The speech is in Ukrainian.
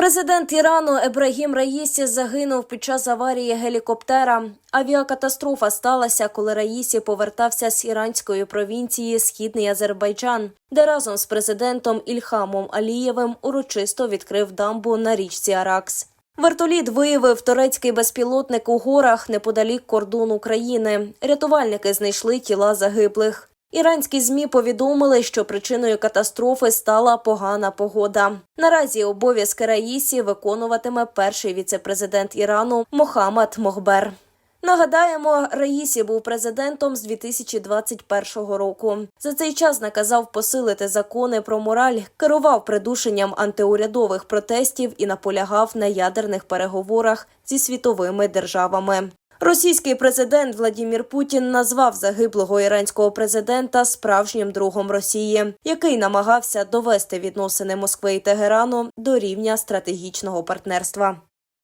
Президент Ірану Ебрагім Раїсі загинув під час аварії гелікоптера. Авіакатастрофа сталася, коли Раїсі повертався з іранської провінції Східний Азербайджан, де разом з президентом Ільхамом Алієвим урочисто відкрив дамбу на річці Аракс. Вертоліт виявив турецький безпілотник у горах неподалік кордону країни. Рятувальники знайшли тіла загиблих. Іранські змі повідомили, що причиною катастрофи стала погана погода. Наразі обов'язки Раїсі виконуватиме перший віцепрезидент Ірану Мохаммад Мохбер. Нагадаємо, Раїсі був президентом з 2021 року. За цей час наказав посилити закони про мораль, керував придушенням антиурядових протестів і наполягав на ядерних переговорах зі світовими державами. Російський президент Владімір Путін назвав загиблого іранського президента справжнім другом Росії, який намагався довести відносини Москви і Тегерану до рівня стратегічного партнерства.